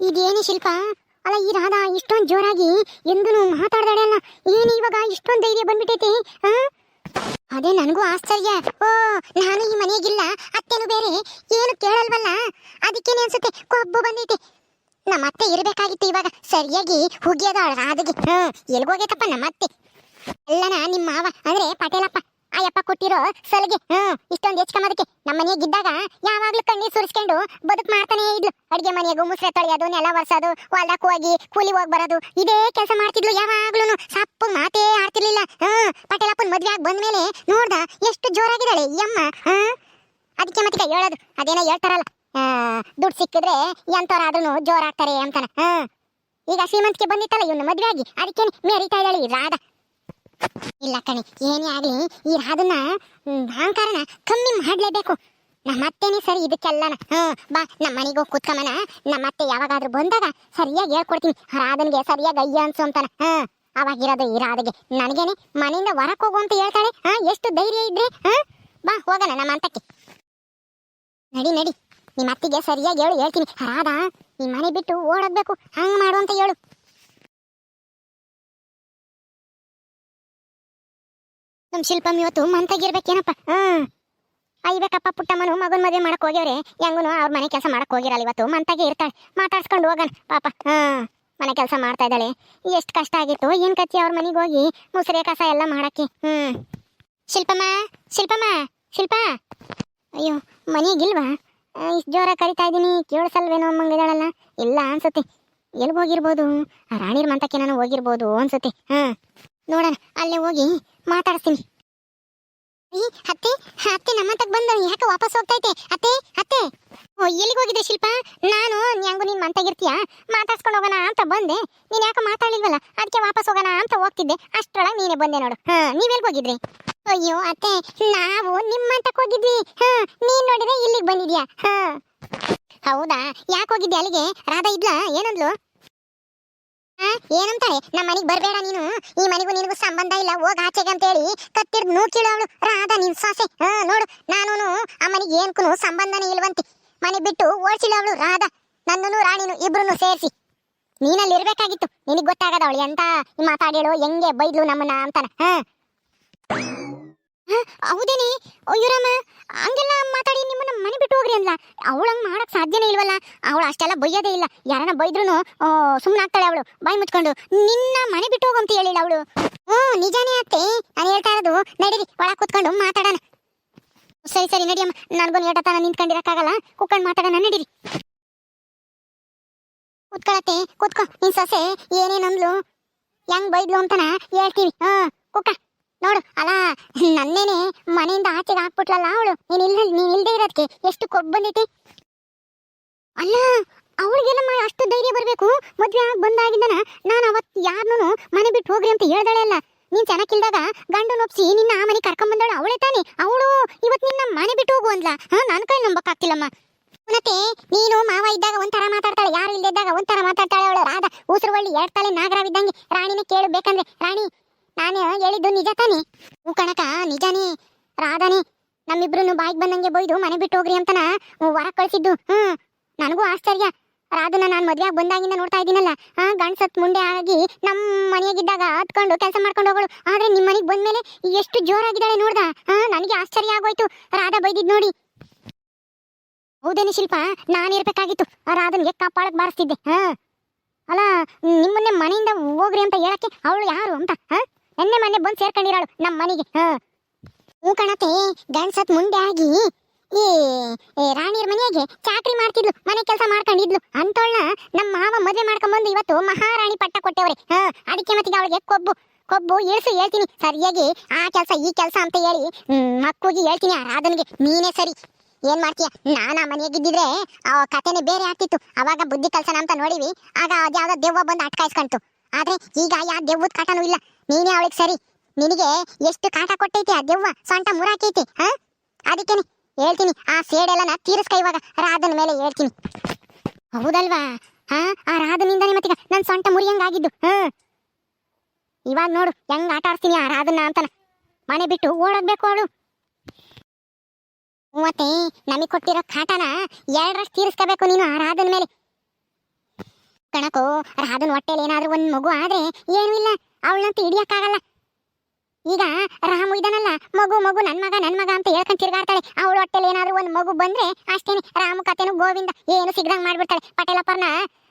ಇದೇನು ಶಿಲ್ಪ? ಅಲ್ಲ, ಈ ರಾಧಾ ಇಷ್ಟೊಂದು ಜೋರಾಗಿ ಎಂದೂ ಮಾತಾಡ್ದಾಳೆ ಅಲ್ಲ. ಏನು ಇವಾಗ ಇಷ್ಟೊಂದು ಧೈರ್ಯ ಬಂದ್ಬಿಟ್ಟೈತಿ ಹಾ ಅದೇ ನನಗೂ ಆಶ್ಚರ್ಯ. ಓ, ನಾನು ಈ ಮನೆಗಿಲ್ಲ, ಅತ್ತೆನು ಬೇರೆ. ಏನು ಕೇಳಲ್ವಲ್ಲ? ಅದಕ್ಕೇನೆ ಅನ್ಸುತ್ತೆ, ಕೊಬ್ಬು ಬಂದೈತಿ. ನಮ್ಮ ಅತ್ತೆ ಇರಬೇಕಾಗಿತ್ತು ಇವಾಗ. ಸರಿಯಾಗಿ ಹುಗಿಯದ ರಾಧಗೆ. ಹ್ಞೂ ಎಲ್ಗೋಗೈತಪ್ಪ ನಮ್ಮ ಅತ್ತೆ. ಎಲ್ಲನ ನಿಮ್ಮ ಮಾವ, ಅಂದ್ರೆ ಪಟೇಲಪ್ಪ. ಆಯಪ್ಪ ಕೊಟ್ಟಿರೋ ಸಲಿಗೆ. ಹ್ಮ್, ಇಷ್ಟೊಂದು ಹೆಚ್ಕೊಂಬದಕ್ಕೆ ನಮ್ಮ ಮನೆಯಾಗಿದ್ದಾಗ ಯಾವಾಗ್ಲೂ ಕಣ್ಣೀರ್ ಸುರಿಸ್ಕೊಂಡು ಬದುಕು ಮಾಡ್ತಾನೆ ಇದ್ಲು. ಅಡಿಗೆ ಮನೆಯಾಗು ಮುಸ್ರೆ ತೊಳೆಯೋದು, ನೆಲ ಒರ್ಸೋದು ಹೊಲ್ದಕ್ಕೆ ಹೋಗಿ ಕೂಲಿ ಹೋಗಿ ಬರೋದು, ಇದೇ ಕೆಲಸ ಮಾಡ್ತಿದ್ಲು ಯಾವಾಗ್ಲೂ ಸಪ್ಪು ಮಾತೇ ಆಡ್ತಿರ್ಲಿಲ್ಲ. ಹ್ಮ್, ಪಟೇಲಪ್ಪನ ಮದ್ವೆ ಆಗಿ ಬಂದ್ಮೇಲೆ ನೋಡ್ದ ಎಷ್ಟು ಜೋರಾಗಿದ್ದಾಳೆ. ಈ ಅಮ್ಮ ಹ್ಮ್. ಅದಕ್ಕೆ ಮತ್ತೆ ಹೇಳೋದು ಅದೇನೋ ಹೇಳ್ತಾರಲ್ಲ ದುಡ್ಡು ಸಿಕ್ಕಿದ್ರೆ ಎಂಥವ್ರಾದ್ರೂ ಜೋರಾಗ್ತಾರೆ ಅಂತಾನೆ. ಹ್ಮ್. ಈಗ ಶ್ರೀಮಂತಿಗೆ ಬಂದಿತ್ತಲ್ಲ, ಇವನು ಮದುವೆ ಆಗಿ. ಅದಕ್ಕೆ ಮೇರಿತಾ ಇದ್ದಾಳೆ ರಾಧ. ಇಲ್ಲ ಕಣಿ, ಏನೇ ಆಗ್ಲಿ, ಈ ಅದನ್ನ ಅಹಂಕಾರನ ಕಮ್ಮಿ ಮಾಡಲೇಬೇಕು. ನಮ್ಮ ಅತ್ತೆನೇ ಸರಿ ಇದಕ್ಕೆಲ್ಲನ, ಹ್ಮ್, ಬಾ, ನಮ್ಮ ಮನೆಗೆ ನಮ್ಮ ಅತ್ತೆ ಯಾವಾಗಾದ್ರೂ ಬಂದಾಗ ಸರಿಯಾಗಿ ಹೇಳ್ಕೊಡ್ತೀನಿ. ರಾಧನ್ಗೆ ಸರಿಯಾಗಿ ಅಯ್ಯ ಅನ್ಸು ಅಂತಾನ, ಹ್ಮ್. ಅವಾಗಿರೋದು ಈ ರಾಧಗೆ. ನನಗೇನೆ ಮನೆಯಿಂದ ಹೊರಕ್ ಹೋಗು ಅಂತ ಹೇಳ್ತಾಳೆ ಹಾಂ ಎಷ್ಟು ಧೈರ್ಯ ಇದ್ರೆ ಹಾ ಬಾ, ಹೋಗೋಣ ನಮ್ಮ ಅಂತಕ್ಕೆ ನಡಿ ನಡಿ. ನಿಮ್ಮ ಅತ್ತಿಗೆ ಸರಿಯಾಗಿ ಹೇಳು, ಹೇಳ್ತೀನಿ. ರಾಧಾ, ಈ ಮನೆ ಬಿಟ್ಟು ಓಡೋಗ್ಬೇಕು. ಹಂಗ್ ಮಾಡು ಅಂತ ಹೇಳು. ನಮ್ ಶಿಲ್ಪಮ್ ಇವತ್ತು ಮಂತಾಗಿರ್ಬೇಕೇನಪ್ಪ? ಹ್ಮ್ ಐಬೇಕಪ್ಪ ಪುಟ್ಟಮ್ಮನು ಮಗನ್ ಮದುವೆ ಮಾಡಕ್ ಹೋಗ್ಯವ್ರೆ. ಹೆಂಗುನು ಅವ್ರ ಮನೆ ಕೆಲಸ ಮಾಡಕ್ ಹೋಗಿರಲ್ಲ ಇವತ್ತು. ಮಂತಾಗೆ ಇರ್ತಾಳೆ. ಮಾತಾಡ್ಸ್ಕೊಂಡು ಹೋಗಣ. ಪಾಪ. ಹ್ಮ್ ಮನೆ ಕೆಲಸ ಮಾಡ್ತಾ ಇದ್ದಾಳೆ. ಎಷ್ಟು ಕಷ್ಟ ಆಗಿತ್ತು. ಏನ್ ಕತ್ತಿ ಅವ್ರ ಮನೆಗೆ ಹೋಗಿ ಮುಸ್ರೆ ಕಸ ಎಲ್ಲ ಮಾಡಕ್ಕೆ? ಹ್ಮ್. ಶಿಲ್ಪಮ್ಮ ಶಿಲ್ಪಮ್ಮ, ಶಿಲ್ಪ. ಅಯ್ಯೋ, ಮನೆಗಿಲ್ವಾ? ಇಷ್ಟು ಜೋರ ಕರಿತಾ ಇದ್ದೀನಿ. ಕೇಳಿಸಲ್ವೇನೋ ಅಮ್ಮಂಗಿದಾಳಲ್ಲ ಇಲ್ಲ ಅನ್ಸುತ್ತೆ. ಎಲ್ಲಿ ಹೋಗಿರ್ಬೋದು? ಆ ರಾಣಿರ್ ಮಂತಕ್ಕೆ ನಾನು ಹೋಗಿರ್ಬೋದು ಅನ್ಸುತ್ತೆ. ಹ್ಮ್. ನೋಡೋಣ. ಅಲ್ಲೇ ಹೋಗಿ ಮಾತಾಡ್ತೀನಿ ಈ ಅತ್ತೆ ಅತ್ತೆ ನಮ್ಮಂತಕ್ ಬಂದ ಯಾಕೆ ವಾಪಸ್ ಹೋಗ್ತೈತೆ ಅತ್ತೆ ಅತ್ತೆ. ಓ, ಎಲ್ಲಿಗೆ ಹೋಗಿದೆ ಶಿಲ್ಪ? ನಾನು ಹೆಂಗು ನೀನ್ ಮಂತಾಗಿರ್ತೀಯ? ಮಾತಾಡ್ಸ್ಕೊಂಡು ಹೋಗೋಣ ಅಂತ ಬಂದೆ. ನೀನ್ ಯಾಕೆ ಮಾತಾಡ್ಲಿಲ್ವಲ್ಲ? ಅದಕ್ಕೆ ವಾಪಸ್ ಹೋಗೋಣ ಅಂತ ಹೋಗ್ತಿದ್ದೆ. ಅಷ್ಟರೊಳಗೆ ನೀನೇ ಬಂದೆ ನೋಡು. ಹಾ ನೀವೆಲ್ಗ್ ಹೋಗಿದ್ರಿ? ಅಯ್ಯೋ, ಅತ್ತೆ, ನಾವು ನಿಮ್ಮಂತಕ್ ಹೋಗಿದ್ವಿ. ಹಾ, ನೀನ್ ನೋಡಿದ್ರೆ ಇಲ್ಲಿಗೆ ಬಂದಿದ್ಯಾ? ಹಾ. ಹೌದಾ? ಯಾಕೆ ಹೋಗಿದ್ದೆ ಅಲ್ಲಿಗೆ? ರಾಧಾ ಇದ್ಲಾ? ಏನಂದ್ಲು? ಏನಂತಾಳೆ? ನಮ್ಮ ಮನೆಗೆ ಬರಬೇಡ ನೀನು. ಈ ಮನೆಗೂ ನಿನಗೂ ಸಂಬಂಧ ಇಲ್ಲ. ಹೋಗ ಆಚೆಗೆ ಅಂತ ಹೇಳಿ ಕತ್ತಿರ್ದು ನೂಕಿಳು ಅವಳು. ರಾಧಾ ನಿನ್ ಸಾಸೆ. ಹಾ ನೋಡು. ನಾನು ಆ ಮನೆಗೆ ಏನ್ಕೂ ಸಂಬಂಧನೇ ಇಲ್ವಂತೆ. ಮನೆ ಬಿಟ್ಟು ಓಡಿಸಿಲ್ಲ ಅವಳು. ರಾಧಾ ನನ್ನನು ರಾಣಿನು ಇಬ್ರು ಸೇರಿಸಿ. ನೀನಲ್ಲಿ ಇರ್ಬೇಕಾಗಿತ್ತು. ನಿನಗೆ ಗೊತ್ತಾಗದ ಅವಳು ಎಂತ ಮಾತಾಡೇಳು ಹೆಂಗೆ ಬೈದ್ಲು ನಮ್ಮನ್ನ ಅಂತಾನ. ಹ, ಹೌದೇನೆ? ಅಯ್ಯೋರಮ್ಮ ಹಂಗೆಲ್ಲ ಮಾತಾಡಿ ನಿಮ್ಮನ್ನ ಮನೆ ಬಿಟ್ಟು ಹೋಗ್ರಿ ಅಂದ್ಲ. ಅವಳು ಹಂಗೆ ಮಾಡಕ್ ಸಾಧ್ಯನೇ ಇಲ್ವಲ್ಲ? ಅವಳು ಅಷ್ಟೆಲ್ಲ ಬೈಯೋದೇ ಇಲ್ಲ. ಯಾರನ್ನ ಬೈದ್ರು ಸುಮ್ಮನೆ ಆಗ್ತಾಳೆ ಅವಳು, ಬಾಯಿ ಮುಚ್ಕೊಂಡು. ನಿನ್ನ ಮನೆ ಬಿಟ್ಟು ಹೋಗು ಅಂತ ಹೇಳಿಲ್ಲ ಅವಳು. ಹ್ಞೂ, ನಿಜಾನೇ ಅತ್ತೆ. ನಾನು ಹೇಳ್ತಾ ಇರೋದು, ನಡೀರಿ, ಒಳಗೆ ಕೂತ್ಕೊಂಡು ಮಾತಾಡೋಣ. ಸರಿ ಸರಿ ನಡಿಯಮ್ಮ ನನಗೂ ಏಟತನ ನಿಂತ್ಕೊಂಡಿರಕ್ಕಾಗಲ್ಲ. ಕೂತ್ಕೊಂಡು ಮಾತಾಡೋಣ, ನಡೀರಿ. ಕೂತ್ಕೊಳತ್ತೆ ಕೂತ್ಕೊ. ನಿನ್ ಸೊಸೆ ಏನೇನಂದ್ಲು ಹೆಂಗ್ ಬೈದ್ಲು ಅಂತನ ಹೇಳ್ತೀವಿ. ಹಾ ಕುಕ್ಕ ನೋಡು, ಅಲ್ಲ, ನನ್ನೇನೆ ಮನೆಯಿಂದ ಆಚೆಗೆ ಹಾಕ್ಬಿಟ್ಲಲ್ಲ ಅವಳು. ನೀನ್ ಇಲ್ಲ ಇರೋದಕ್ಕೆ ಎಷ್ಟು ಕೊಬ್ಬು ಬಂದೈತಿ? ಅಲ್ಲ ಅವಳಿಗೆಲ್ಲ ಅಷ್ಟು ಧೈರ್ಯ ಬರಬೇಕು? ಮದ್ವೆ ಆಗಿ ಬಂದಾಗಿದ್ದಾನ ನಾನು ಅವತ್ತು ಯಾರನ್ನೂ ಮನೆ ಬಿಟ್ಟು ಹೋಗ್ರಿ ಅಂತ ಹೇಳ್ದಾಳೆ ಅಲ್ಲ. ನೀನ್ ಚೆನ್ನಾಗಿಲ್ದಾಗ ಗಂಡು ಒಪ್ಸಿ ನಿನ್ನ ಆ ಮನೆ ಕರ್ಕೊಂಡ್ ಬಂದಳು ಅವಳೇ ತಾನೆ. ಅವಳು ಇವತ್ತು ನಿನ್ನ ಮನೆ ಬಿಟ್ಟು ಹೋಗು ಅಂದ್ಲ. ಹಾ ನನ್ನ ಕೈ ನಂಬಕ್ಕಾಗ್ತಿಲ್ಲಮ್ಮ. ಮತ್ತೆ ನೀನು ಮಾವ ಇದ್ದಾಗ ಒಂಥರ ಮಾತಾಡ್ತಾಳೆ, ಯಾರು ಇಲ್ದಿದ್ದಾಗ ಒಂಥರ ಮಾತಾಡ್ತಾಳೆ ಅವಳು. ರಾಧ ಉಸಿರು ಒಳ್ಳಿ ತಲೆ ನಾಗರಾವಿದ್ದಂಗೆ ರಾಣಿನ ಕೇಳು ಬೇಕಂದ್ರೆ. ರಾಣಿ ನಾನು ಹೇಳಿದ್ದು ನಿಜ ತಾನೆ? ಹ್ಞೂ ಕಣಕ, ನಿಜಾನೇ? ರಾಧಾನೇ ನಮ್ಮಿಬ್ರು ಬಾಯಿಗೆ ಬಂದಂಗೆ ಬೈದು ಮನೆ ಬಿಟ್ಟು ಹೋಗ್ರಿ ಅಂತನ ವರ ಕಳಿಸಿದ್ದು. ಹ್ಮ್ ನನಗೂ ಆಶ್ಚರ್ಯ. ರಾಧನ ನಾನು ಮದ್ವೆ ಆಗಿ ಬಂದಾಗಿಂದ ನೋಡ್ತಾ ಇದ್ದೀನಲ್ಲ, ಆ, ಗಂಡ್ಸತ್ ಮುಂದೆ ಆಗಿ ನಮ್ಮ ಮನೆಯಾಗಿದ್ದಾಗ ಹತ್ಕೊಂಡು ಕೆಲಸ ಮಾಡ್ಕೊಂಡು ಹೋಗಳು. ಆದ್ರೆ ನಿಮ್ಮ ಮನೆಗೆ ಬಂದ್ಮೇಲೆ ಎಷ್ಟು ಜೋರಾಗಿದ್ದಾಳೆ ನೋಡ್ದ? ಹಾ ನನಗೆ ಆಶ್ಚರ್ಯ ಆಗೋಯ್ತು. ರಾಧಾ ಬೈದಿದ್ ನೋಡಿ. ಹೌದೇನು ಶಿಲ್ಪ, ನಾನು ಇರ್ಬೇಕಾಗಿತ್ತು. ಆ ರಾಧನ್ಗೆ ಕಾಪಾಳಕ್ಕೆ ಬಾರಿಸ್ತಿದ್ದೆ. ಹಾ ಅಲ್ಲ ನಿಮ್ಮನ್ನೇ ಮನೆಯಿಂದ ಹೋಗ್ರಿ ಅಂತ ಹೇಳಕ್ಕೆ ಅವಳು ಯಾರು ಅಂತ ಹಾ ಎನ್ನೆ ಮನೆ ಬಂದು ಸೇರ್ಕೊಂಡಿರೋಳು ನಮ್ಮ ಮನೆಗೆ. ಹಾ. ಹ್ಞೂ ಕಣತೆ, ಗಂಡ್ಸತ್ ಮುಂದೆ ಆಗಿ ಏ ರಾಣಿಯರ್ ಮನೆಗೆ ಚಾಕ್ರಿ ಮಾಡ್ತಿದ್ಲು, ಮನೆ ಕೆಲಸ ಮಾಡ್ಕೊಂಡಿದ್ಲು. ಅಂತೋಳ್ನ ನಮ್ಮ ಮಾವ ಮದುವೆ ಮಾಡ್ಕೊಂಡ್ಬಂದು ಇವತ್ತು ಮಹಾರಾಣಿ ಪಟ್ಟ ಕೊಟ್ಟೆವ್ರೆ. ಹಾ, ಅದಕ್ಕೆ ಮತ್ತೆ ಅವಳಿಗೆ ಕೊಬ್ಬು ಕೊಬ್ಬು ಇಳಿಸು ಹೇಳ್ತೀನಿ. ಸರಿಯಾಗಿ ಆ ಕೆಲಸ, ಈ ಕೆಲಸ ಅಂತ ಹೇಳಿ ಮಕ್ಕಳಿಗೆ ಹೇಳ್ತೀನಿ ಆ ರಾಧನ್ಗೆ ನೀನೇ ಸರಿ. ಏನ್ ಮಾಡ್ತೀಯ? ನಾನು ಆ ಮನೆಯಾಗಿದ್ದಿದ್ರೆ ಆ ಕತೆನೆ ಬೇರೆ ಆಗ್ತಿತ್ತು. ಅವಾಗ ಬುದ್ಧಿ ಕಲ್ಸನ ಅಂತ ನೋಡಿವಿ. ಆಗ ಅದ್ಯಾವ್ದೋ ದೆವ್ವ ಬಂದು ಅಟ್ಕಾಯಿಸ್ಕೊಂತು ಆದ್ರೆ ಈಗ ಯಾವ ದೆವ್ವದ ಕಾಟನೂ ಇಲ್ಲ. ನೀನೇ ಅವಳಿಗೆ ಸರಿ. ನಿನಗೆ ಎಷ್ಟು ಕಾಟ ಕೊಟ್ಟೈತಿ ಆ ದೆವ್ವ? ಸೊಂಟ ಮುರಾಕೈತಿ, ಹಾ? ಅದಕ್ಕೇನೆ. ಹೇಳ್ತೀನಿ, ಆ ಸೇಡೆಲ್ಲನ ತೀರಿಸ್ಕ ಇವಾಗ. ರಾಧನ ಮೇಲೆ ಹೇಳ್ತೀನಿ. ಹೌದಲ್ವಾ? ಹಾ? ಆ ರಾಧನಿಂದ ಮತ್ತೀಗ ನನ್ನ ಸೊಂಟ ಮುರಿಯಂಗಾಗಿದ್ದು ಹಾ? ಇವಾಗ ನೋಡು, ಹೆಂಗ್ ಆಟ ಆಡ್ತೀನಿ ಆ ರಾಧನ ಅಂತನ. ಮನೆ ಬಿಟ್ಟು ಓಡೋಗ್ಬೇಕು ಅವಳು. ಮತ್ತೆ ನಮಗೆ ಕೊಟ್ಟಿರೋ ಕಾಟನ ಎರಡರಷ್ಟು ತೀರಿಸ್ಕೋಬೇಕು ನೀನು ಆ ರಾಧನ ಮೇಲೆ. ಕಣಕೋ, ರಾಧನ್ ಹೊಟ್ಟೆಲಿ ಏನಾದ್ರೂ ಒಂದ್ ಮಗು ಆದ್ರೆ ಏನೂ ಇಲ್ಲ. ಅವಳನ್ನಂತೂ ಹಿಡಿಯಕ್ಕಾಗಲ್ಲ. ಈಗ ರಾಮು ಇದನಲ್ಲ, ಮಗು ಮಗು, ನನ್ ಮಗ ನನ್ ಮಗ ಅಂತ ಹೇಳ್ಕೊಂಡ್ ತಿರ್ಗಾಡ್ತಾಳೆ. ಅವಳು ಹೊಟ್ಟೆಲಿ ಏನಾದ್ರೂ ಒಂದು ಮಗು ಬಂದ್ರೆ ಅಷ್ಟೇನೆ. ರಾಮು ಕತೆನು ಗೋವಿಂದ, ಏನು ಸಿಗ್ದಂಗ್ ಮಾಡ್ಬಿಡ್ತಾಳೆ. ಪಟೇಲಪ್ಪರ್ನ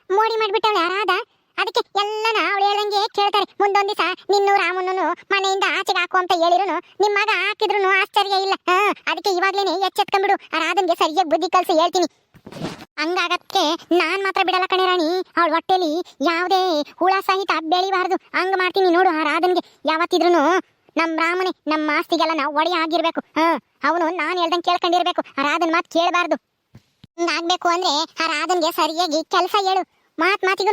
ಮೋಡಿ ಮಾಡ್ಬಿಟ್ಟವಳೆ ಯಾರಾದ? ಅದಕ್ಕೆ ಎಲ್ಲನ ಅವಳು ಹೇಳಂಗೆ ಕೇಳ್ತಾರೆ. ಮುಂದೊಂದ್ ದಿವಸ ನಿನ್ನೂ ರಾಮನೂ ಮನೆಯಿಂದ ಆಚೆಗೆ ಹಾಕು ಅಂತ ಹೇಳಿರುನು. ನಿಮ್ಮ ಮಗ ಹಾಕಿದ್ರು ಆಶ್ಚರ್ಯ ಇಲ್ಲ. ಅದಕ್ಕೆ ಇವಾಗ್ಲೇನೆ ಎಚ್ಚೆತ್ಕೊಂಡ್ಬಿಡು. ರಾಧನ್ಗೆ ಸರಿಯಾಗಿ ಬುದ್ಧಿ ಕಲ್ಸಿ ಹೇಳ್ತೀನಿ. ಹಂಗಾಗಕ್ಕೆ ನಾನ್ ಮಾತ್ರ ಬಿಡಲ್ಲ ಕಣೆ ರಾಣಿ. ಅವಳ ಹೊಟ್ಟೆಲಿ ಯಾವುದೇ ಹುಳ ಸಹಿತ ಬೆಳಿಬಾರ್ದು. ಹಂಗ ಮಾಡ್ತೀನಿ ನೋಡು ಆ ರಾಧನ್ಗೆ. ಯಾವತ್ತಿದ್ರು ನಮ್ ರಾಮನೇ ನಮ್ಮ ಆಸ್ತಿಗೆಲ್ಲ ನಾವು ಒಡೆಯ ಆಗಿರ್ಬೇಕು. ಹ, ಅವನು ನಾನ್ ಹೇಳ್ದಂಗೆ ಕೇಳ್ಕೊಂಡಿರ್ಬೇಕು. ಆ ರಾಧನ್ ಮಾತು ಕೇಳಬಾರ್ದು. ಹಂಗಾಗ್ಬೇಕು ಅಂದ್ರೆ ಆ ರಾಧನ್ಗೆ ಸರಿಯಾಗಿ ಕೆಲಸ ಹೇಳು. ಮಾತ್ ಮಾತಿಗೂ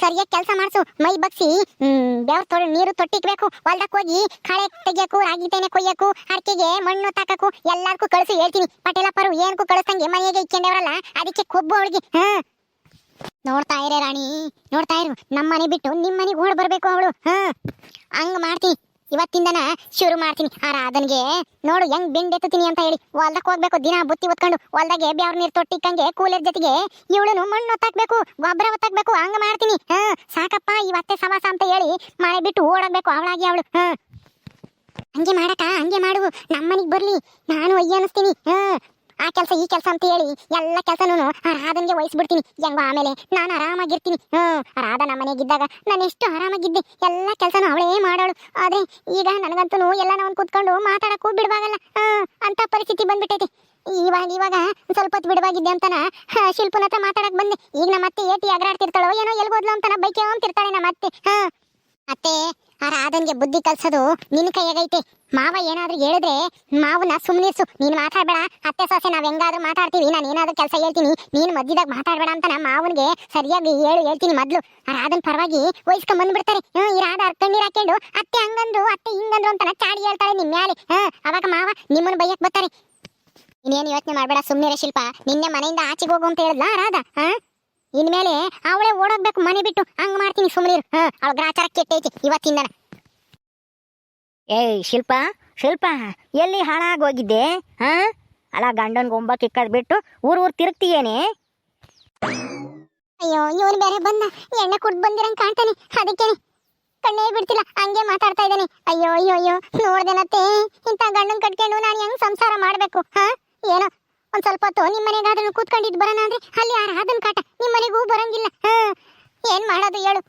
ಸರಿಯಾಗಿ ಕೆಲಸ ಮಾಡಿಸು, ಮೈ ಬಗ್ಸಿ, ಹ್ಮ್, ಬೆವ್ರ ತೊಳೆ, ನೀರು ತೊಟ್ಟಿಕ್ಬೇಕು ಹೊಲ್ದಕ್ ಹೋಗಿ ಕಳೆ ತೆಗಿಯಕು ರಾಗಿ ತೆನೆ ಕೊಯ್ಯಕು ಅಡಿಕೆಗೆ ಮಣ್ಣು ತಾಕಕು ಎಲ್ಲಾರ್ಗೂ ಕಳಿಸಿ ಹೇಳ್ತೀನಿ. ಪಟೇಲಪ್ಪರು ಏನಕ್ಕೂ ಕಳಿಸ್ತಂಗೆ ಮನೆಗೆ ಇಕ್ಕೊಂಡವ್ರಲ್ಲ, ಅದಕ್ಕೆ ಕೊಬ್ಬು ಅವಳಿಗೆ, ಹಾ. ನೋಡ್ತಾ ಇರೇ ರಾಣಿ, ನೋಡ್ತಾ ಇರು. ನಮ್ಮ ಮನೆ ಬಿಟ್ಟು ನಿಮ್ಮ ಮನೆಗೆ ಓಡ್ ಬರ್ಬೇಕು ಅವಳು, ಹಾ. ಹಂಗ್ ಮಾಡ್ತೀನಿ ಇವತ್ತಿಂದನ ಶುರು ಮಾಡ್ತೀನಿ. ಆ ರಾಧನ್ಗೆ ನೋಡು, ಹೆಂಗ್ ಬೆಂಡೆತ್ತೀನಿ ಅಂತ ಹೇಳಿ. ಹೊಲ್ದಕ್ ಹೋಗ್ಬೇಕು, ದಿನ ಬುತ್ತಿ ಹೊತ್ಕೊಂಡು. ಹೊಲ್ದಾಗೆ ಬ್ಯಾವ್ರ ನೀರ್ ತೊಟ್ಟಿಕ್ಕಂಗೆ ಕೂಲರ್ ಜೊತೆಗೆ ಇವಳನು ಮಣ್ಣು ಒತ್ತಾಕ್ಬೇಕು, ಗೊಬ್ಬರ ಒತ್ತಾಕ್ಬೇಕು, ಹಂಗ ಮಾಡ್ತೀನಿ. ಹಾ, ಸಾಕಪ್ಪ ಇವತ್ತೆ ಸವಾಸ ಅಂತ ಹೇಳಿ ಮಳೆ ಬಿಟ್ಟು ಓಡಾಡ್ಬೇಕು ಅವಳಾಗಿ ಅವಳು. ಹಾ. ಹಂಗೆ ಮಾಡಕ ಹಂಗೆ ಮಾಡು. ನಮ್ಮನಿಗೆ ಬರ್ಲಿ. ನಾನು ಅಯ್ಯ ಅನಿಸ್ತೀನಿ ಹಾ ಆ ಕೆಲಸ ಈ ಕೆಲಸ ಅಂತ ಹೇಳಿ ಎಲ್ಲ ಕೆಲಸನೂ ರಾಧನ್ಗೆ ವಹಿಸ್ಬಿಡ್ತೀನಿ. ಹೆಂಗೋ ಆಮೇಲೆ ನಾನು ಆರಾಮಾಗಿರ್ತೀನಿ. ಹ್ಞೂ ರಾಧ ನಮ್ಮ ಮನೆಗಿದ್ದಾಗ ನಾನು ಎಷ್ಟು ಆರಾಮಾಗಿದ್ದೆ. ಎಲ್ಲ ಕೆಲಸನೂ ಅವಳೇ ಮಾಡೋಳು. ಆದ್ರೆ ಈಗ ನನಗಂತೂ ಎಲ್ಲ ನಾವು ಕೂತ್ಕೊಂಡು ಮಾತಾಡಕ್ಕೂ ಬಿಡಬಾಗಲ್ಲ. ಹಾ ಅಂತ ಪರಿಸ್ಥಿತಿ ಬಂದ್ಬಿಟ್ಟೈತೆ. ಇವಾಗ ಇವಾಗ ಸ್ವಲ್ಪ ಹೊತ್ತು ಬಿಡವಾಗಿದ್ದೆ ಅಂತನ ಶಿಲ್ಪನ ಹತ್ರ ಮಾತಾಡಕ್ ಬಂದೆ. ಈಗ ನಮ್ಮ ಅತ್ತೆ ಏಟಿ ಅಗ್ರಾಡ್ತಿರ್ತಾಳೋ ಏನೋ ಎಲ್ಗೋದ್ಲು ಅಂತನ ಬೈಕೆ ಅಂತಿರ್ತಾಳೆ ನಮ್ಮ ಅತ್ತೆ ಅತ್ತೆ ಆ ರಾಧನ್ಗೆ ಬುದ್ಧಿ ಕಲ್ಸೋದು ನಿನ್ ಕೈಯಾಗೈತೆ. ಮಾವ ಏನಾದ್ರೂ ಹೇಳಿದ್ರೆ ಮಾವನ ಸುಮ್ಮನಿಸು ನೀನ್ ಮಾತಾಡ್ಬೇಡ. ಅತ್ತೆ ಸೊಸೆ, ನಾವ್ ಹೆಂಗಾದ್ರೂ ಮಾತಾಡ್ತೀವಿ. ನಾನು ಏನಾದ್ರೂ ಕೆಲಸ ಹೇಳ್ತೀನಿ. ನೀನ್ ಮಧ್ಯದಾಗ ಮಾತಾಡ್ಬೇಡ ಅಂತ ನಮ್ಮ ಮಾವನ್ಗೆ ಸರಿಯಾಗಿ ಹೇಳು ಹೇಳ್ತೀನಿ ಮೊದ್ಲು. ಆ ರಾಧನ್ ಪರವಾಗಿ ವಹಿಸ್ಕೊಂಡ್ ಬಂದ್ಬಿಡ್ತಾರೆ. ಹ್ಞೂ ಈ ರಾಧ ಅತ್ತೆ ಹಂಗಂದ್ರು, ಅತ್ತೆ ಹಿಂಗಂದ್ರು ಅಂತ ಚಾಡಿ ಹೇಳ್ತಾಳೆ ನಿಮ್ ಮ್ಯಾಲೆ. ಹಾ ಅವಾಗ ಮಾವ ನಿಮ್ಮನ್ನ ಬೈಯಕ್ ಬರ್ತಾರೆ. ಇನ್ನೇನು ಯೋಚನೆ ಮಾಡ್ಬೇಡ ಸುಮ್ಮನೆ ಶಿಲ್ಪ. ನಿನ್ನೆ ಮನೆಯಿಂದ ಆಚೆಗೆ ಹೋಗು ಅಂತ ಹೇಳಿದ್ಲ ರಾಧ? ಹಾ ಇನ್ಮೇಲೆ ಅವಳೇ ಓಡೋಗ್ಬೇಕು, ಮನೆ ಬಿಟ್ಟು. ಹಂಗ್ ಮಾಡ್ತೀನಿ ಸುಮ್ನಿರು. ಹಾ, ಅವಳ ಗ್ರಾಚಾರ ಕೆಟ್ಟೈತಿ ಇವತ್ತಿಂದ ಏಯ್, ಶಿಲ್ಪ ಶಿಲ್ಪ, ಎಲ್ಲಿ ಹಾಳಾಗೋಗಿದ್ದೆ? ಹಾ? ಅಲ್ಲ ಗಂಡನ್ ಗೊಂಬ ಕಿಕ್ಕದ್ ಬಿಟ್ಟು ಊರ್ ಊರ್ ತಿರುಗ್ತೀಯೇನೆ? ಅಯ್ಯೋ, ಇವನು ಬೇರೆ ಬಂದ. ಎಣ್ಣೆ ಕುಡ್ದು ಬಂದಿರಂಗ್ ಕಾಣ್ತಾನೆ. ಅದಕ್ಕೆ ಕಣ್ಣೇ ಬಿಡ್ತಿಲ್ಲ, ಹಂಗೆ ಮಾತಾಡ್ತಾ ಇದ್ದಾನೆ. ಅಯ್ಯೋ ಅಯ್ಯೋ ಅಯ್ಯೋ ನೋಡ್ದೇನತ್ತೆ ಇಂಥ ಗಂಡನ್ ಕಟ್ಕೊಂಡು ನಾನು ಹೆಂಗ್ ಸಂಸಾರ ಮಾಡ್ಬೇಕು? ಹಾ? ಏನೋ ಒಂದ್ ಸ್ವಲ್ಪ ಹೊತ್ತು ನಿಮ್ಮ ಮನೆಗಾದ್ರೂ ಕೂತ್ಕೊಂಡಿದ್ ಬರೋಣ ಅಂದ್ರೆ ಅಲ್ಲಿ ಆ ರಾಧನ್ ಕಾಟ? ನಿಮ್ಮ ಮನೆಗೂ ಬರಂಗಿಲ್ಲ. ಹಾ. ಏನ್ ಮಾಡೋದು ಹೇಳು.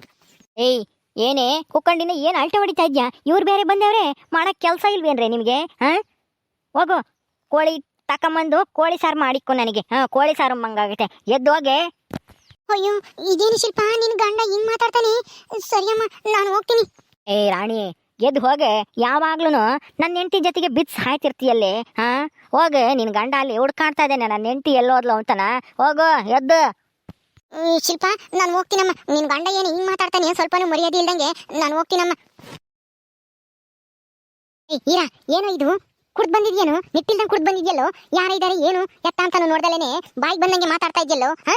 ಏಯ್ ಏನೇ? ಕುಕ್ಕಂಡಿನ ಏನ್ ಅಲ್ಟ ಹೊಡಿತಾ ಇದ್ಯಾ? ಇವ್ರು ಬೇರೆ ಬಂದವ್ರೆ ಮಾಡಕ್ ಕೆಲ್ಸ ಇಲ್ವೇನ್ರಿ ನಿಮ್ಗೆ? ಹಾ? ಹೋಗು. ಕೋಳಿ ತಕೊಂಬಂದು ಕೋಳಿ ಸಾರು ಮಾಡಿಕ್ಕು ನನಗೆ. ಹಾ ಕೋಳಿ ಸಾರು ಮಂಗಾಗತ್ತೆ. ಎದ್ದು ಹೋಗೆ. ಅಯ್ಯೋ ಇದೇನು ಶಿಲ್ಪ? ನಿನ್ ಗಂಡ ಹಿಂಗ್ ಮಾತಾಡ್ತಾನೆ? ಸರಿಯಮ್ಮ ನಾನು ಹೋಗ್ತೀನಿ. ಏ ರಾಣಿ. ಎದ್ದು ಹೋಗೆ ಯಾವಾಗ್ಲೂ ನನ್ನ ಹೆಂಡತಿ ಜೊತೆಗೆ ಬಿದ್ದು ಸಾಯ್ತಿರ್ತೀಯಲ್ಲೇ ಹಾ? ಹೋಗೆ ನಿನ್ ಗಂಡ ಅಲ್ಲಿ ಹುಡ್ಕಾಡ್ತಾ ಇದ್ದೇನೆ ನನ್ನ ಹೆಂಡತಿ ಎಲ್ಲೋದ್ಲು ಅಂತನ? ಹೋಗು ಎದ್ದು. ಈ ಶಿಲ್ಪ ನಾನು ಹೋಗ್ತೀನಮ್ಮ. ನಿನ್ ಗಂಡ ಏನು ಹಿಂಗ್ ಮಾತಾಡ್ತಾನೆ ಸ್ವಲ್ಪನೂ ಮರ್ಯಾದೆ ಇಲ್ದಂಗೆ ನಾನು ಹೋಗ್ತೀನಮ್ಮ. ಏ ಈರಾ ಏನೋ ಇದು? ಕುಡ್ದು ಬಂದಿದ್ಯೇನು? ನಿಟ್ಟಿಲ್ದಂಗೆ ಕುಡ್ದು ಬಂದಿದ್ಯಲ್ಲೋ? ಇದಾರೆ ಏನು? ಎತ್ತ ಅಂತಾನು ನೋಡ್ದಲೇನೆ ಬಾಯಿಗೆ ಬಂದಂಗೆ ಮಾತಾಡ್ತಾ ಇದ್ಯಲ್ಲೋ ಹಾ?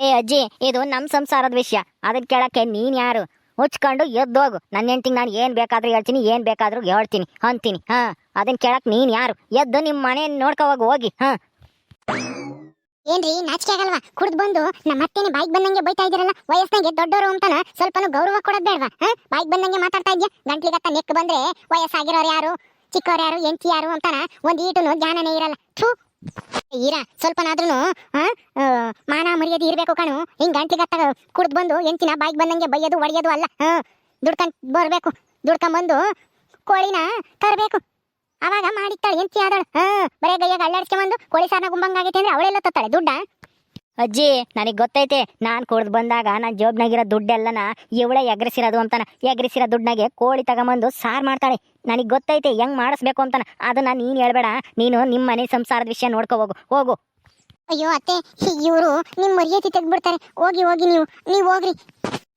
ಏ ಅಜ್ಜಿ ಇದು ನಮ್ಮ ಸಂಸಾರದ ವಿಷಯ. ಅದಕ್ಕೆ ಕೇಳಕ್ಕೆ ನೀನ್ ಯಾರು? ಮುಚ್ಕೊಂಡು ಎದ್ದೋಗು ನನ್ನ ಹೆಂಡತಿಗೆ ನಾನು ಏನು ಬೇಕಾದ್ರೂ ಹೇಳ್ತೀನಿ, ಏನು ಬೇಕಾದರೂ ಹೇಳ್ತೀನಿ, ಅಂತೀನಿ. ಹಾ ಅದನ್ನು ಕೇಳಕ್ಕೆ ನೀನು ಯಾರು? ಎದ್ದು ನಿಮ್ಮ ಮನೆ ನೋಡ್ಕೋವಾಗ ಹೋಗಿ ಹಾ. ಏನ್ರಿ, ನಾಚಿಕೆ ಆಗಲ್ವಾ? ಕುಡ್ದು ಬಂದು ನಮ್ಮ ಅತ್ತೆನೆ ಬಾಯಿಗೆ ಬಂದಂಗೆ ಬೈತಾ ಇದ್ದೀರಲ್ಲ? ವಯಸ್ಸಂಗೆ ದೊಡ್ಡವರು ಅಂತಾನ? ಸ್ವಲ್ಪನೂ ಗೌರವ ಕೊಡೋದು ಬೇಡವಾ? ಹಾ, ಬಾಯಿಗೆ ಬಂದಂಗೆ ಮಾತಾಡ್ತಾ ಇದ್ಯಾ? ಗಂಟ್ಲಿಗತ್ತ ನೆಕ್ ಬಂದ್ರೆ ವಯಸ್ಸಾಗಿರೋರು ಯಾರು? ಚಿಕ್ಕವ್ರು ಯಾರು? ಎಂಟಿ ಯಾರು ಅಂತಾನ? ಒಂದು ಈಟುನು ಜ್ಞಾನನೇ ಇರಲ್ಲ. ಥೂ ಈರ ಸ್ವಲ್ಪನಾದ್ರೂ ಮಾನ ಮರ್ಯಾದೆ ಇರಬೇಕು ಕಣು. ಹಿಂಗ್ ಗಂಟ್ಲಿಗತ್ತ ಕುಡ್ದು ಬಂದು ಎಂಚಿನ ಬಾಯಿಗೆ ಬಂದಂಗೆ ಬೈಯೋದು, ಒಡೆಯೋದು ಅಲ್ಲ. ಹಾ ದುಡ್ಕೊಂಡ್ ಬರ್ಬೇಕು. ದುಡ್ಕೊಂಡ್ ಬಂದು ಕೋಳಿನ ತರಬೇಕು. ಅವಾಗ ಮಾಡಿತ್ತಾಳೆ ಎಂತಿ ಆದಳು. ಹ್ಮ್ ಬರೇ ಗೈಯಾಗ ಅಳ್ಳಾಡ್ಸ್ಕೊಂಬಂದು ಕೋಳಿ ಸಾರನ ಗುಂಬಂಗಾಗೈತೆ ಅಂದ್ರೆ ಅವಳೆಲ್ಲ ತತ್ತಾಳೆ ದುಡ್ಡ? ಅಜ್ಜಿ, ನನಗೆ ಗೊತ್ತೈತೆ, ನಾನು ಕುಡ್ದು ಬಂದಾಗ ನನ್ನ ಜೋಬ್ನಾಗಿರೋ ದುಡ್ಡೆಲ್ಲನ ಇವಳೆ ಎಗ್ರಿಸಿರೋದು ಅಂತಾನ. ಎಗ್ರಿಸಿರೋ ದುಡ್ಡಾಗೆ ಕೋಳಿ ತಗೊಂಬಂದು ಸಾರ್ ಮಾಡ್ತಾಳೆ. ನನಗೆ ಗೊತ್ತೈತೆ, ಹೆಂಗ್ ಮಾಡಿಸ್ಬೇಕು ಅಂತಾನ. ಅದನ್ನ ನೀನು ಹೇಳ್ಬೇಡ. ನೀನು ನಿಮ್ಮ ಮನೆ ಸಂಸಾರದ ವಿಷಯ ನೋಡ್ಕೊ ಹೋಗು. ಹೋಗು. ಅಯ್ಯೋ ಅತ್ತೆ ಇವರು ನಿಮ್ಮ ಮರ್ಯಾದೆ ಬಿಡ್ತಾರೆ ಹೋಗಿ ಹೋಗಿ ನೀವು. ನೀವು ಹೋಗ್ರಿ.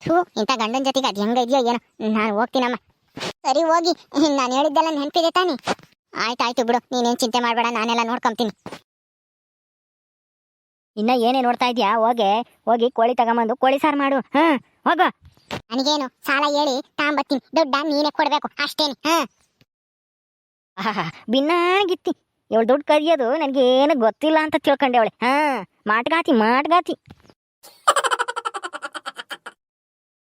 ಥೂ, ಇಂಥ ಗಂಡನ ಜೊತೆಗೆ ಅದು ಹೆಂಗ ಇದೆಯೋ ಏನೋ. ನಾನು ಹೋಗ್ತೀನಮ್ಮ. ಸರಿ, ಹೋಗಿ. ನಾನು ಹೇಳಿದ್ದೆಲ್ಲ ನೆನಪಿದೆ ತಾನೆ. ಆಯ್ತು ಬಿಡು. ನೀನೇನು ಚಿಂತೆ ಮಾಡಬೇಡ. ನಾನೆಲ್ಲ ನೋಡ್ಕೊಂತೀನಿ. ಇನ್ನ ಏನೇ ನೋಡ್ತಾ ಇದ್ಯಾ ಹೋಗೆ ಹೋಗಿ ಕೋಳಿ ತಗೊಂಬಂದು ಕೋಳಿ ಸಾರು ಮಾಡು ಹಾ? ಹೋಗು. ನನಗೇನು ಸಾಲ ಹೇಳಿ ತಾಂಬತ್ತೀನಿ. ದುಡ್ಡ ನೀನೇ ಕೊಡ್ಬೇಕು ಅಷ್ಟೇನೆ ಹಾ? ಭಿನ್ನಾಗಿತ್ತಿ. ಇವಳು ದುಡ್ಡು ಕದಿಯೋದು ನನಗೇನು ಗೊತ್ತಿಲ್ಲ ಅಂತ ತಿಳ್ಕೊಂಡೆ ಅವಳೆ ಹಾ? ಮಾಟ್ಗಾತಿ ಮಾಟ್ಗಾತಿ.